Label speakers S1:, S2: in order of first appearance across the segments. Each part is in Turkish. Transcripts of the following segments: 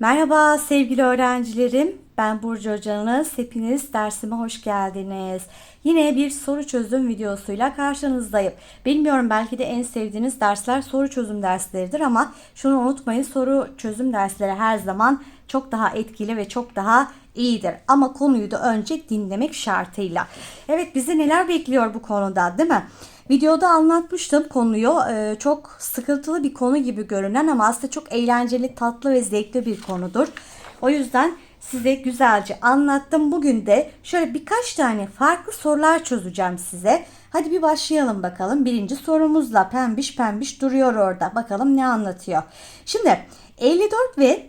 S1: Merhaba sevgili öğrencilerim. Ben Burcu Hocanız. Hepiniz dersime hoş geldiniz. Yine bir soru çözüm videosuyla karşınızdayım. Bilmiyorum belki de en sevdiğiniz dersler soru çözüm dersleridir ama şunu unutmayın soru çözüm dersleri her zaman çok daha etkili ve çok daha iyidir. Ama konuyu da önce dinlemek şartıyla. Evet bizi neler bekliyor bu konuda değil mi? Videoda anlatmıştım konuyu. Ee, çok sıkıntılı bir konu gibi görünen ama aslında çok eğlenceli, tatlı ve zevkli bir konudur. O yüzden size güzelce anlattım. Bugün de şöyle birkaç tane farklı sorular çözeceğim size. Hadi bir başlayalım bakalım. Birinci sorumuzla pembiş pembiş duruyor orada. Bakalım ne anlatıyor. Şimdi 54 ve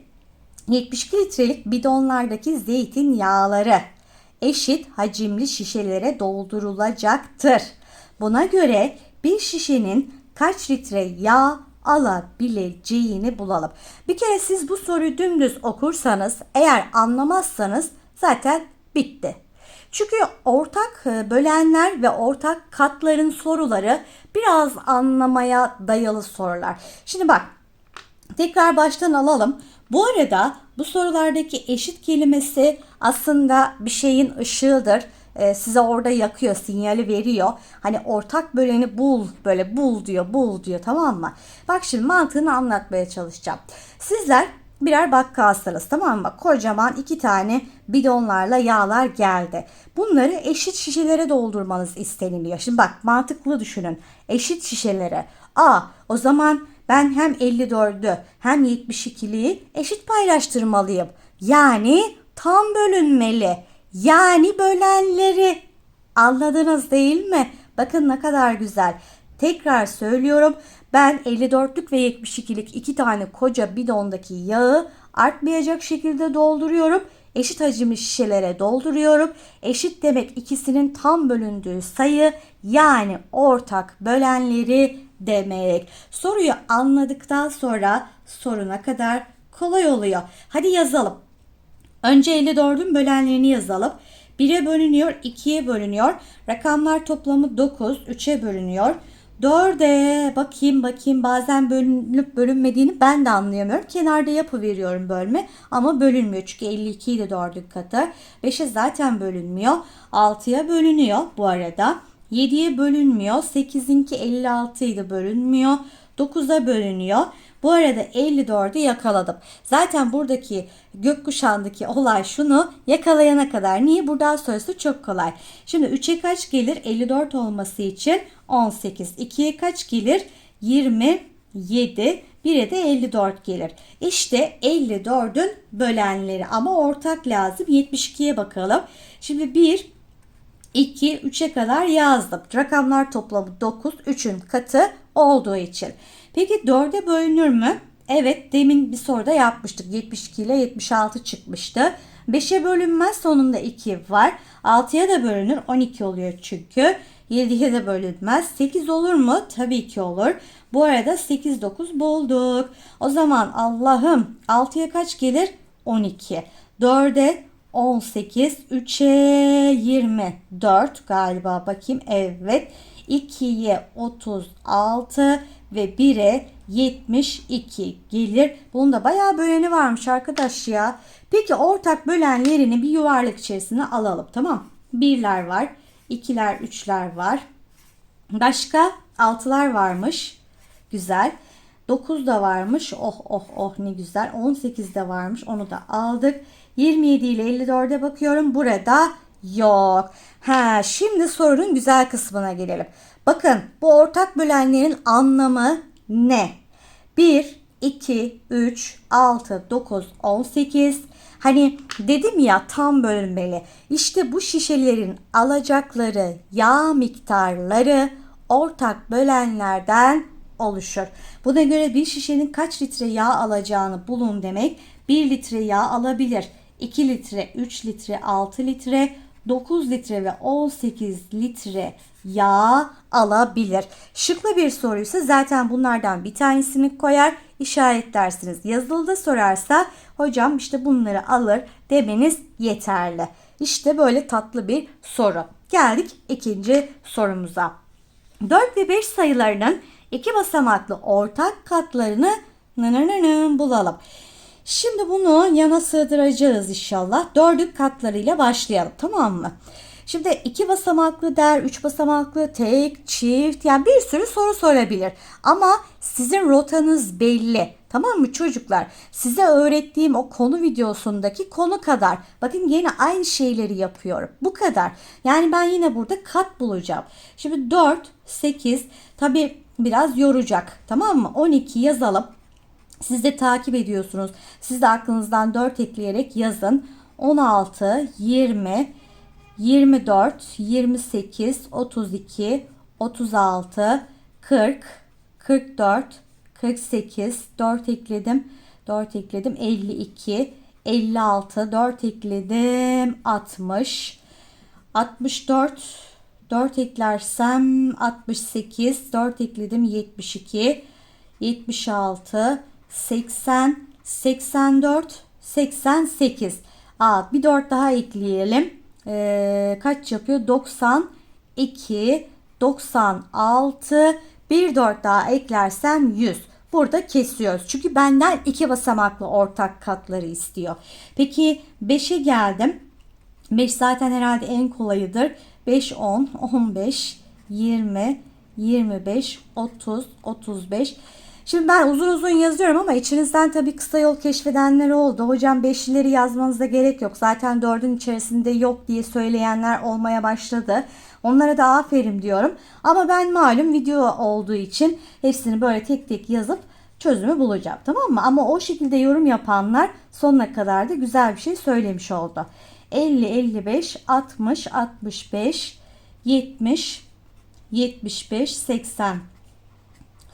S1: 72 litrelik bidonlardaki zeytin yağları eşit hacimli şişelere doldurulacaktır. Buna göre bir şişenin kaç litre yağ alabileceğini bulalım. Bir kere siz bu soruyu dümdüz okursanız eğer anlamazsanız zaten bitti. Çünkü ortak e, bölenler ve ortak katların soruları biraz anlamaya dayalı sorular. Şimdi bak tekrar baştan alalım. Bu arada bu sorulardaki eşit kelimesi aslında bir şeyin ışığıdır. Ee, size orada yakıyor, sinyali veriyor. Hani ortak böleni bul, böyle bul diyor, bul diyor tamam mı? Bak şimdi mantığını anlatmaya çalışacağım. Sizler birer bakkalsınız tamam mı? Kocaman iki tane bidonlarla yağlar geldi. Bunları eşit şişelere doldurmanız isteniliyor. Şimdi bak mantıklı düşünün. Eşit şişelere. Aa o zaman ben hem 54'ü hem 72'liyi eşit paylaştırmalıyım. Yani tam bölünmeli. Yani bölenleri. Anladınız değil mi? Bakın ne kadar güzel. Tekrar söylüyorum. Ben 54'lük ve 72'lik iki tane koca bidondaki yağı artmayacak şekilde dolduruyorum. Eşit hacimli şişelere dolduruyorum. Eşit demek ikisinin tam bölündüğü sayı yani ortak bölenleri demek. Soruyu anladıktan sonra soruna kadar kolay oluyor. Hadi yazalım. Önce 54'ün bölenlerini yazalım. 1'e bölünüyor, 2'ye bölünüyor. Rakamlar toplamı 9, 3'e bölünüyor. 4'e bakayım bakayım bazen bölünüp bölünmediğini ben de anlayamıyorum. Kenarda yapı veriyorum bölme ama bölünmüyor. Çünkü 52 ile 4'ün katı. 5'e zaten bölünmüyor. 6'ya bölünüyor bu arada. 7'ye bölünmüyor. 8'inki 56 ile bölünmüyor. 9'a bölünüyor. Bu arada 54'ü yakaladım. Zaten buradaki gökkuşağındaki olay şunu yakalayana kadar. Niye? Buradan sonrası çok kolay. Şimdi 3'e kaç gelir? 54 olması için 18. 2'ye kaç gelir? 27. 1'e de 54 gelir. İşte 54'ün bölenleri ama ortak lazım. 72'ye bakalım. Şimdi 1, 2, 3'e kadar yazdım. Rakamlar toplamı 9, 3'ün katı olduğu için. Peki 4'e bölünür mü? Evet demin bir soruda yapmıştık. 72 ile 76 çıkmıştı. 5'e bölünmez sonunda 2 var. 6'ya da bölünür 12 oluyor çünkü. 7'ye de bölünmez. 8 olur mu? Tabii ki olur. Bu arada 8 9 bulduk. O zaman Allah'ım 6'ya kaç gelir? 12. 4'e 18, 3'e 24 galiba bakayım. Evet. 2'ye 36 ve 1'e 72 gelir. Bunun da bayağı böleni varmış arkadaş ya. Peki ortak bölenlerini bir yuvarlak içerisine alalım tamam. Birler var, ikiler, üçler var. Başka altılar varmış. Güzel. 9 da varmış. Oh oh oh ne güzel. 18 de varmış. Onu da aldık. 27 ile 54'e bakıyorum. Burada yok. Ha, şimdi sorunun güzel kısmına gelelim. Bakın bu ortak bölenlerin anlamı ne? 1, 2, 3, 6, 9, 18. Hani dedim ya tam bölünmeli. İşte bu şişelerin alacakları yağ miktarları ortak bölenlerden oluşur. Buna göre bir şişenin kaç litre yağ alacağını bulun demek. 1 litre yağ alabilir. 2 litre, 3 litre, 6 litre, 9 litre ve 18 litre yağ alabilir. Şıklı bir soruysa zaten bunlardan bir tanesini koyar işaretlersiniz. Yazılıda sorarsa hocam işte bunları alır demeniz yeterli. İşte böyle tatlı bir soru. Geldik ikinci sorumuza. 4 ve 5 sayılarının iki basamaklı ortak katlarını nınınının bulalım. Şimdi bunu yana sığdıracağız inşallah. Dördük katlarıyla başlayalım tamam mı? Şimdi iki basamaklı der, üç basamaklı, tek, çift yani bir sürü soru sorabilir. Ama sizin rotanız belli. Tamam mı çocuklar? Size öğrettiğim o konu videosundaki konu kadar. Bakın yine aynı şeyleri yapıyorum. Bu kadar. Yani ben yine burada kat bulacağım. Şimdi 4, 8 tabi biraz yoracak. Tamam mı? 12 yazalım. Siz de takip ediyorsunuz. Siz de aklınızdan 4 ekleyerek yazın. 16, 20, 24, 28, 32, 36, 40, 44, 48, 4 ekledim. 4 ekledim. 52, 56, 4 ekledim. 60, 64, 4 eklersem 68, 4 ekledim. 72, 76, 80, 84, 88. Aa, bir 4 daha ekleyelim. Ee, kaç yapıyor? 92, 96, bir 4 daha eklersem 100. Burada kesiyoruz. Çünkü benden iki basamaklı ortak katları istiyor. Peki 5'e geldim. 5 zaten herhalde en kolayıdır. 5, 10, 15, 20, 25, 30, 35. Şimdi ben uzun uzun yazıyorum ama içinizden tabii kısa yol keşfedenler oldu. Hocam beşlileri yazmanıza gerek yok. Zaten dördün içerisinde yok diye söyleyenler olmaya başladı. Onlara da aferin diyorum. Ama ben malum video olduğu için hepsini böyle tek tek yazıp çözümü bulacağım. Tamam mı? Ama o şekilde yorum yapanlar sonuna kadar da güzel bir şey söylemiş oldu. 50, 55, 60, 65, 70, 75, 80,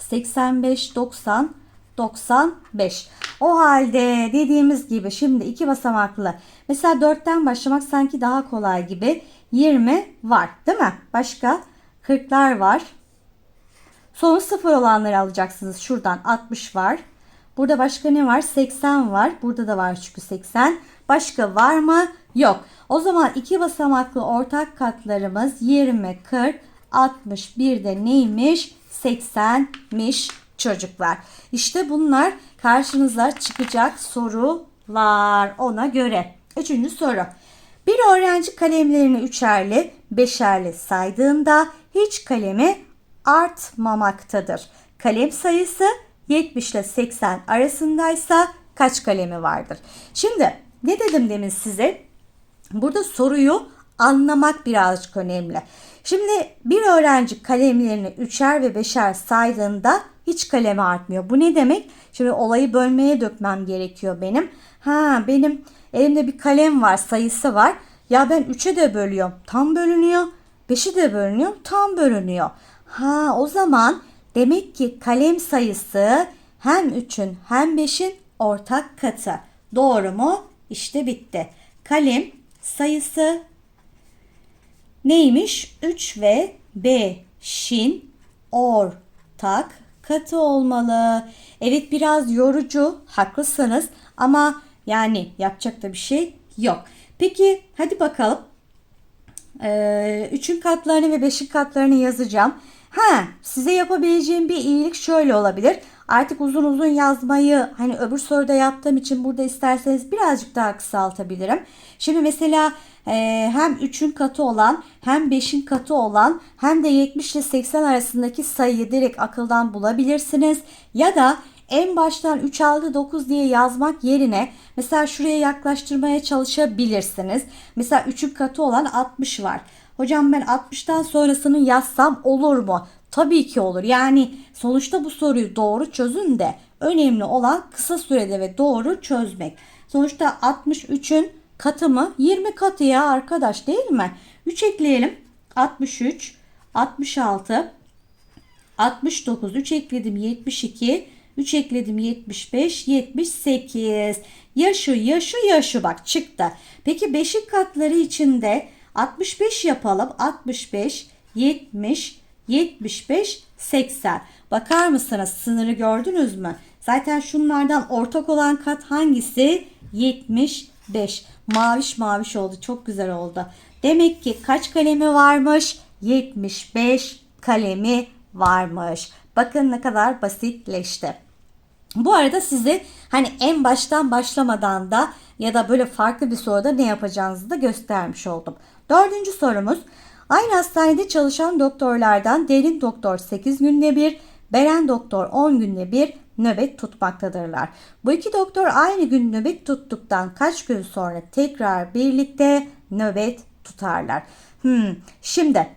S1: 85, 90, 95. O halde dediğimiz gibi şimdi iki basamaklı. Mesela 4'ten başlamak sanki daha kolay gibi. 20 var değil mi? Başka 40'lar var. Sonu sıfır olanları alacaksınız. Şuradan 60 var. Burada başka ne var? 80 var. Burada da var çünkü 80. Başka var mı? Yok. O zaman iki basamaklı ortak katlarımız 20, 40, 60. Bir de neymiş? 80'miş çocuklar. İşte bunlar karşınıza çıkacak sorular ona göre. Üçüncü soru. Bir öğrenci kalemlerini üçerli, beşerli saydığında hiç kalemi artmamaktadır. Kalem sayısı 70 ile 80 arasındaysa kaç kalemi vardır? Şimdi ne dedim demin size? Burada soruyu anlamak birazcık önemli. Şimdi bir öğrenci kalemlerini üçer ve beşer saydığında hiç kalemi artmıyor. Bu ne demek? Şimdi olayı bölmeye dökmem gerekiyor benim. Ha benim elimde bir kalem var sayısı var. Ya ben 3'e de bölüyorum. Tam bölünüyor. 5'i de bölünüyor. Tam bölünüyor. Ha o zaman demek ki kalem sayısı hem 3'ün hem 5'in ortak katı. Doğru mu? İşte bitti. Kalem sayısı neymiş? 3 ve 5'in ortak katı olmalı. Evet biraz yorucu, haklısınız ama yani yapacak da bir şey yok. Peki hadi bakalım. Ee, üçün katlarını ve beşin katlarını yazacağım. Ha, size yapabileceğim bir iyilik şöyle olabilir. Artık uzun uzun yazmayı hani öbür soruda yaptığım için burada isterseniz birazcık daha kısaltabilirim. Şimdi mesela e, hem 3'ün katı olan hem 5'in katı olan hem de 70 ile 80 arasındaki sayıyı direkt akıldan bulabilirsiniz. Ya da en baştan 3 aldı 9 diye yazmak yerine mesela şuraya yaklaştırmaya çalışabilirsiniz. Mesela 3'ün katı olan 60 var. Hocam ben 60'tan sonrasını yazsam olur mu? Tabii ki olur. Yani sonuçta bu soruyu doğru çözün de önemli olan kısa sürede ve doğru çözmek. Sonuçta 63'ün katı mı? 20 katı ya arkadaş değil mi? 3 ekleyelim. 63, 66, 69, 3 ekledim 72, 3 ekledim 75, 78. Yaşı, yaşı, yaşı bak çıktı. Peki 5'in katları içinde 65 yapalım. 65, 70, 75, 80. Bakar mısınız sınırı gördünüz mü? Zaten şunlardan ortak olan kat hangisi? 75. Maviş maviş oldu. Çok güzel oldu. Demek ki kaç kalemi varmış? 75 kalemi varmış. Bakın ne kadar basitleşti. Bu arada size hani en baştan başlamadan da ya da böyle farklı bir soruda ne yapacağınızı da göstermiş oldum. Dördüncü sorumuz. Aynı hastanede çalışan doktorlardan derin doktor 8 günde bir, Beren doktor 10 günde bir nöbet tutmaktadırlar. Bu iki doktor aynı gün nöbet tuttuktan kaç gün sonra tekrar birlikte nöbet tutarlar. Hmm, şimdi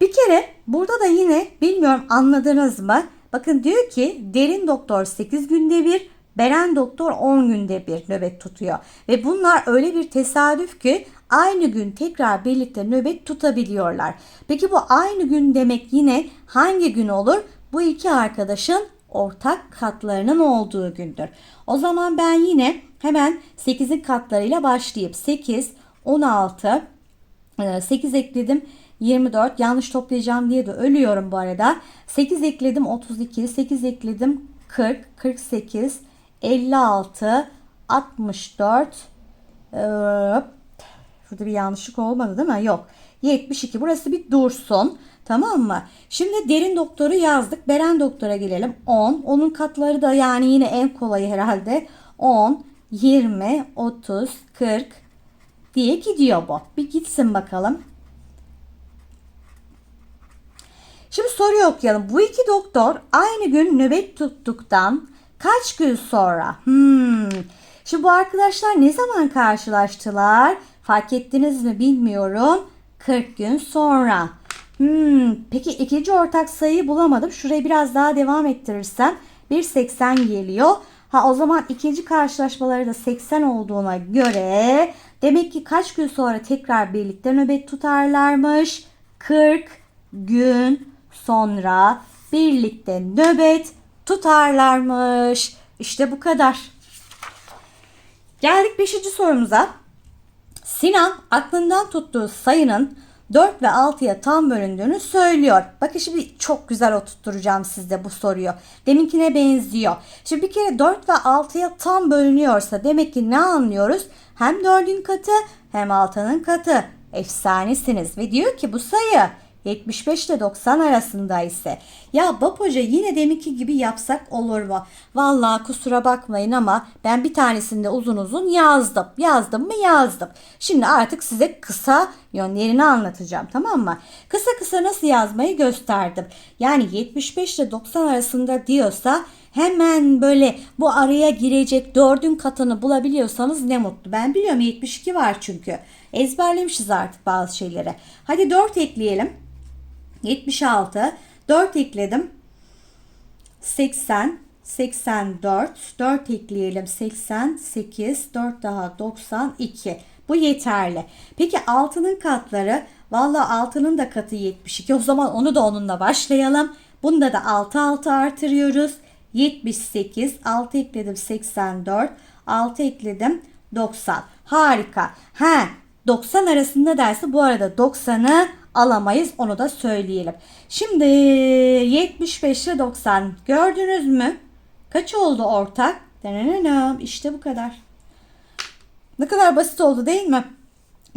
S1: bir kere burada da yine bilmiyorum anladınız mı? Bakın diyor ki derin doktor 8 günde bir, Beren doktor 10 günde bir nöbet tutuyor. Ve bunlar öyle bir tesadüf ki aynı gün tekrar birlikte nöbet tutabiliyorlar. Peki bu aynı gün demek yine hangi gün olur? Bu iki arkadaşın ortak katlarının olduğu gündür. O zaman ben yine hemen 8'in katlarıyla başlayıp 8, 16, 8 ekledim 24 yanlış toplayacağım diye de ölüyorum bu arada. 8 ekledim 32, 8 ekledim 40, 48, 56, 64, Şurada bir yanlışlık olmadı değil mi? Yok. 72. Burası bir dursun. Tamam mı? Şimdi derin doktoru yazdık. Beren doktora gelelim. 10. Onun katları da yani yine en kolayı herhalde. 10, 20, 30, 40 diye gidiyor bu. Bir gitsin bakalım. Şimdi soruyu okuyalım. Bu iki doktor aynı gün nöbet tuttuktan kaç gün sonra? Hmm. Şimdi bu arkadaşlar ne zaman karşılaştılar? Fark ettiniz mi bilmiyorum. 40 gün sonra. Hmm, peki ikinci ortak sayıyı bulamadım. Şurayı biraz daha devam ettirirsem 1.80 geliyor. Ha o zaman ikinci karşılaşmaları da 80 olduğuna göre demek ki kaç gün sonra tekrar birlikte nöbet tutarlarmış? 40 gün sonra birlikte nöbet tutarlarmış. İşte bu kadar. Geldik 5. sorumuza. Sinan aklından tuttuğu sayının 4 ve 6'ya tam bölündüğünü söylüyor. Bakın şimdi çok güzel oturtturacağım sizde bu soruyu. Deminkine benziyor. Şimdi bir kere 4 ve 6'ya tam bölünüyorsa demek ki ne anlıyoruz? Hem 4'ün katı hem 6'nın katı. Efsanesiniz ve diyor ki bu sayı 75 ile 90 arasında ise ya Bab yine deminki gibi yapsak olur mu? Vallahi kusura bakmayın ama ben bir tanesinde uzun uzun yazdım. Yazdım mı yazdım. Şimdi artık size kısa yönlerini anlatacağım tamam mı? Kısa kısa nasıl yazmayı gösterdim. Yani 75 ile 90 arasında diyorsa hemen böyle bu araya girecek dördün katını bulabiliyorsanız ne mutlu. Ben biliyorum 72 var çünkü. Ezberlemişiz artık bazı şeyleri. Hadi 4 ekleyelim. 76. 4 ekledim. 80. 84. 4 ekleyelim. 88. 4 daha 92. Bu yeterli. Peki 6'nın katları? Valla 6'nın da katı 72. O zaman onu da onunla başlayalım. Bunda da 6 6 artırıyoruz. 78. 6 ekledim 84. 6 ekledim 90. Harika. Ha 90 arasında derse bu arada 90'ı alamayız onu da söyleyelim. Şimdi 75 ile 90 gördünüz mü? Kaç oldu ortak? İşte bu kadar. Ne kadar basit oldu değil mi?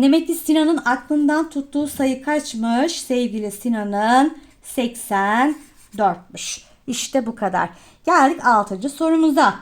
S1: Demek ki Sinan'ın aklından tuttuğu sayı kaçmış? Sevgili Sinan'ın 84'müş. İşte bu kadar. Geldik 6. sorumuza.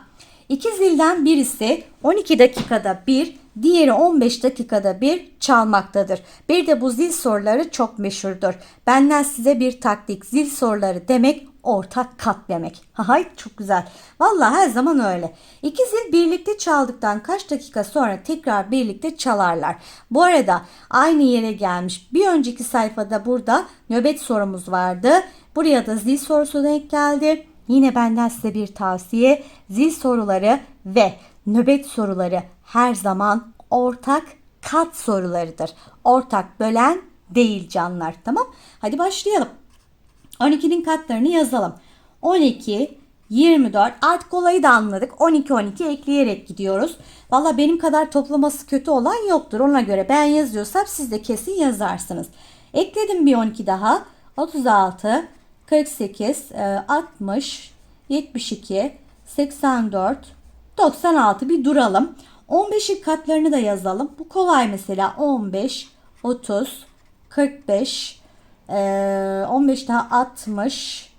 S1: İki zilden birisi 12 dakikada bir, diğeri 15 dakikada bir çalmaktadır. Bir de bu zil soruları çok meşhurdur. Benden size bir taktik. Zil soruları demek ortak kat demek. Hay çok güzel. Vallahi her zaman öyle. İki zil birlikte çaldıktan kaç dakika sonra tekrar birlikte çalarlar. Bu arada aynı yere gelmiş. Bir önceki sayfada burada nöbet sorumuz vardı. Buraya da zil sorusu denk geldi. Yine benden size bir tavsiye. Zil soruları ve nöbet soruları her zaman ortak kat sorularıdır. Ortak bölen değil canlar. Tamam? Hadi başlayalım. 12'nin katlarını yazalım. 12, 24 artık olayı da anladık. 12 12 ekleyerek gidiyoruz. Valla benim kadar toplaması kötü olan yoktur. Ona göre ben yazıyorsam siz de kesin yazarsınız. Ekledim bir 12 daha. 36, 48, 60, 72, 84, 96 bir duralım. 15'in katlarını da yazalım. Bu kolay mesela 15, 30, 45, 15 daha 60,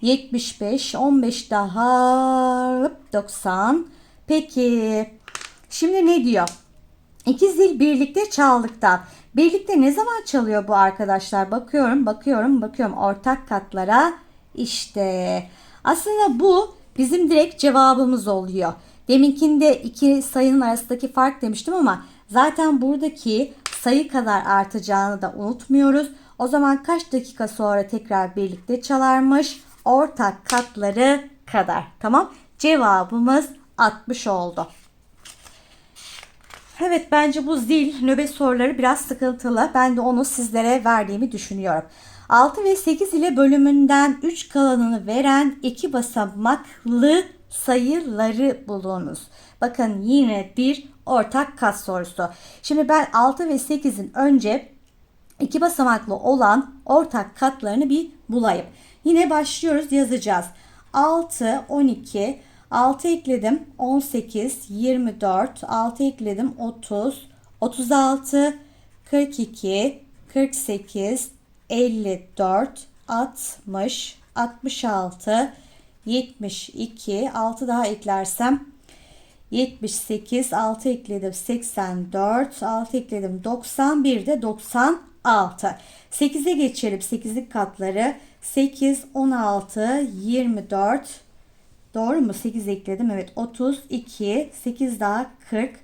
S1: 75, 15 daha hıp, 90. Peki şimdi ne diyor? İki zil birlikte çaldıkta. Birlikte ne zaman çalıyor bu arkadaşlar? Bakıyorum, bakıyorum, bakıyorum. Ortak katlara işte. Aslında bu bizim direkt cevabımız oluyor. Deminkinde iki sayının arasındaki fark demiştim ama zaten buradaki sayı kadar artacağını da unutmuyoruz. O zaman kaç dakika sonra tekrar birlikte çalarmış? Ortak katları kadar. Tamam. Cevabımız 60 oldu. Evet bence bu zil nöbet soruları biraz sıkıntılı. Ben de onu sizlere verdiğimi düşünüyorum. 6 ve 8 ile bölümünden 3 kalanını veren iki basamaklı sayıları bulunuz. Bakın yine bir ortak kat sorusu. Şimdi ben 6 ve 8'in önce iki basamaklı olan ortak katlarını bir bulayım. Yine başlıyoruz yazacağız. 6, 12, 6 ekledim 18, 24, 6 ekledim 30, 36, 42, 48, 54, 60, 66, 72, 6 daha eklersem 78, 6 ekledim 84, 6 ekledim 91 de 96. 8'e geçelim 8'lik katları 8, 16, 24, Doğru mu? 8 ekledim. Evet 32, 8 daha 40,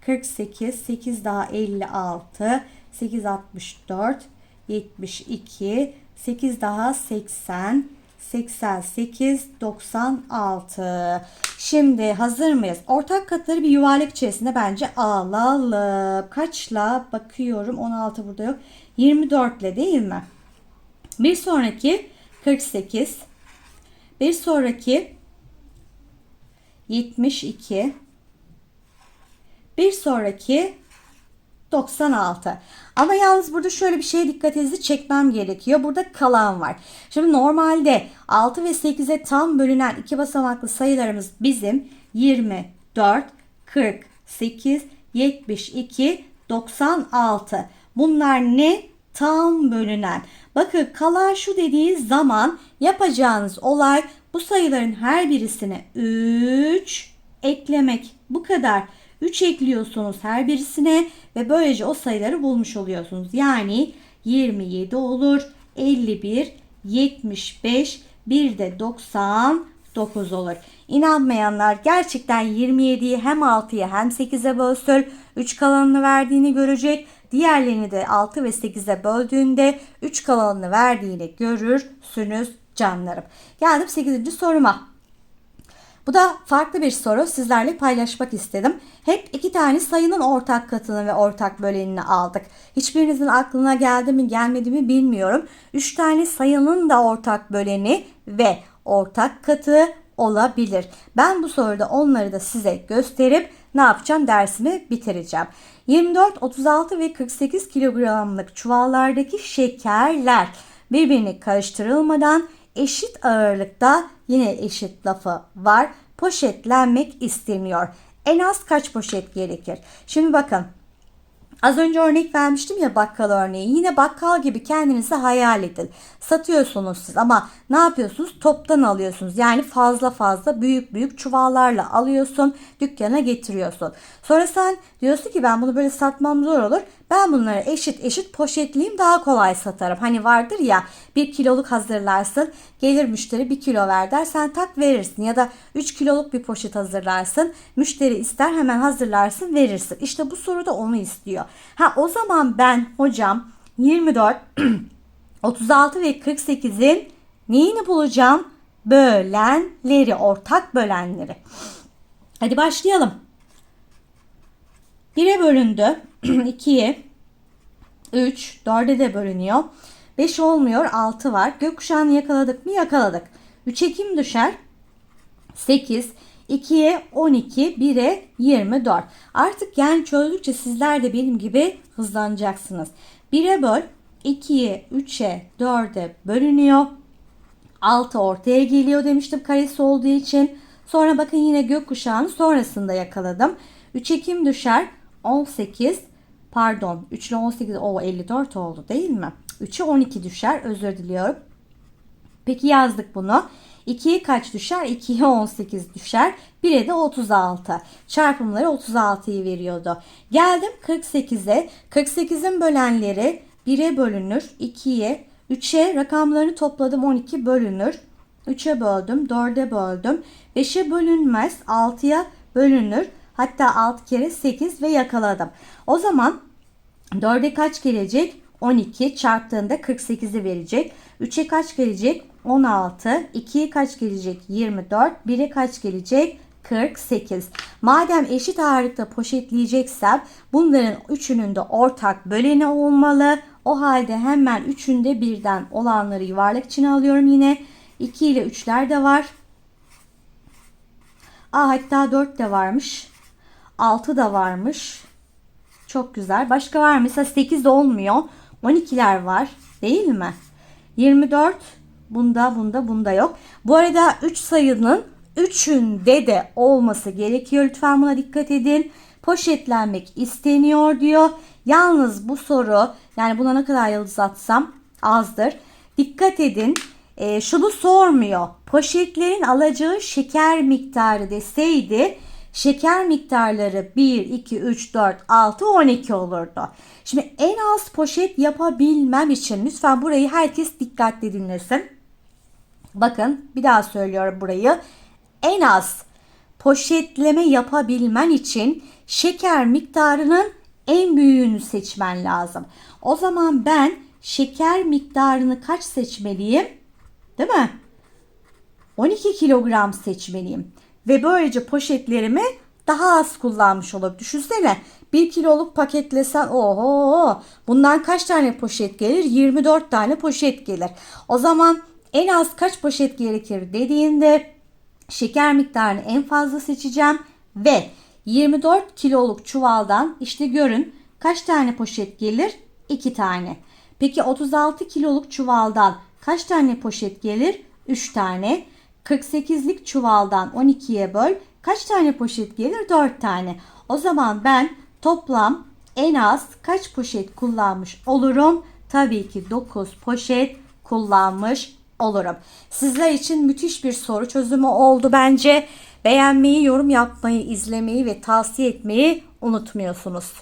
S1: 48, 8 daha 56, 8 64, 72, 8 daha 80, 88, 96. Şimdi hazır mıyız? Ortak katları bir yuvarlak içerisinde bence alalım. Kaçla bakıyorum. 16 burada yok. 24 ile değil mi? Bir sonraki 48. Bir sonraki 72. Bir sonraki 96. Ama yalnız burada şöyle bir şeye dikkatinizi çekmem gerekiyor. Burada kalan var. Şimdi normalde 6 ve 8'e tam bölünen iki basamaklı sayılarımız bizim 24, 48, 72, 96. Bunlar ne? Tam bölünen. Bakın kalan şu dediği zaman yapacağınız olay bu sayıların her birisine 3 eklemek. Bu kadar. 3 ekliyorsunuz her birisine ve böylece o sayıları bulmuş oluyorsunuz. Yani 27 olur, 51, 75, bir de 99 olur. İnanmayanlar gerçekten 27'yi hem 6'ya hem 8'e bölsün 3 kalanını verdiğini görecek. Diğerlerini de 6 ve 8'e böldüğünde 3 kalanını verdiğini görürsünüz canlarım. Geldim 8. soruma. Bu da farklı bir soru sizlerle paylaşmak istedim. Hep iki tane sayının ortak katını ve ortak bölenini aldık. Hiçbirinizin aklına geldi mi gelmedi mi bilmiyorum. Üç tane sayının da ortak böleni ve ortak katı olabilir. Ben bu soruda onları da size gösterip ne yapacağım dersimi bitireceğim. 24, 36 ve 48 kilogramlık çuvallardaki şekerler birbirini karıştırılmadan eşit ağırlıkta yine eşit lafı var. Poşetlenmek isteniyor. En az kaç poşet gerekir? Şimdi bakın Az önce örnek vermiştim ya bakkal örneği. Yine bakkal gibi kendinizi hayal edin. Satıyorsunuz siz ama ne yapıyorsunuz? Toptan alıyorsunuz. Yani fazla fazla büyük büyük çuvallarla alıyorsun. Dükkana getiriyorsun. Sonra sen diyorsun ki ben bunu böyle satmam zor olur. Ben bunları eşit eşit poşetleyeyim daha kolay satarım. Hani vardır ya bir kiloluk hazırlarsın. Gelir müşteri bir kilo ver der sen tak verirsin. Ya da 3 kiloluk bir poşet hazırlarsın. Müşteri ister hemen hazırlarsın verirsin. İşte bu soru da onu istiyor. Ha o zaman ben hocam 24, 36 ve 48'in neyini bulacağım? Bölenleri, ortak bölenleri. Hadi başlayalım. 1'e bölündü. 2'ye 3, 4'e de bölünüyor. 5 olmuyor, 6 var. Gökkuşağını yakaladık mı? Yakaladık. 3'e kim düşer? 8, 2'ye 12, 1'e 24. Artık yani çözdükçe sizler de benim gibi hızlanacaksınız. 1'e böl, 2'ye, 3'e, 4'e bölünüyor. 6 ortaya geliyor demiştim karesi olduğu için. Sonra bakın yine gökkuşağını sonrasında yakaladım. 3'e kim düşer? 18 pardon 3 ile 18 o 54 oldu değil mi? 3'e 12 düşer özür diliyorum. Peki yazdık bunu. 2'ye kaç düşer? 2'ye 18 düşer. 1'e de 36. Çarpımları 36'yı veriyordu. Geldim 48'e. 48'in bölenleri 1'e bölünür. 2'ye, 3'e rakamlarını topladım 12 bölünür. 3'e böldüm, 4'e böldüm. 5'e bölünmez, 6'ya bölünür. Hatta 6 kere 8 ve yakaladım. O zaman 4'e kaç gelecek? 12 çarptığında 48'i verecek. 3'e kaç gelecek? 16. 2'ye kaç gelecek? 24. 1'e kaç gelecek? 48. Madem eşit ağırlıkta poşetleyeceksem bunların üçünün de ortak böleni olmalı. O halde hemen üçünde birden olanları yuvarlak içine alıyorum yine. 2 ile 3'ler de var. Aa, hatta 4 de varmış. 6 da varmış. Çok güzel. Başka var mı? Mesela 8 de olmuyor. 12'ler var. Değil mi? 24 bunda bunda bunda yok. Bu arada 3 sayının 3'ünde de olması gerekiyor. Lütfen buna dikkat edin. Poşetlenmek isteniyor diyor. Yalnız bu soru yani buna ne kadar yıldız atsam azdır. Dikkat edin. E, şunu sormuyor. Poşetlerin alacağı şeker miktarı deseydi şeker miktarları 1, 2, 3, 4, 6, 12 olurdu. Şimdi en az poşet yapabilmem için lütfen burayı herkes dikkatle dinlesin. Bakın bir daha söylüyorum burayı. En az poşetleme yapabilmen için şeker miktarının en büyüğünü seçmen lazım. O zaman ben şeker miktarını kaç seçmeliyim? Değil mi? 12 kilogram seçmeliyim. Ve böylece poşetlerimi daha az kullanmış olup düşünsene 1 kiloluk paketlesen oho bundan kaç tane poşet gelir? 24 tane poşet gelir. O zaman en az kaç poşet gerekir dediğinde şeker miktarını en fazla seçeceğim ve 24 kiloluk çuvaldan işte görün kaç tane poşet gelir? 2 tane. Peki 36 kiloluk çuvaldan kaç tane poşet gelir? 3 tane. 48'lik çuvaldan 12'ye böl. Kaç tane poşet gelir? 4 tane. O zaman ben toplam en az kaç poşet kullanmış olurum? Tabii ki 9 poşet kullanmış olurum. Sizler için müthiş bir soru çözümü oldu bence. Beğenmeyi, yorum yapmayı, izlemeyi ve tavsiye etmeyi unutmuyorsunuz.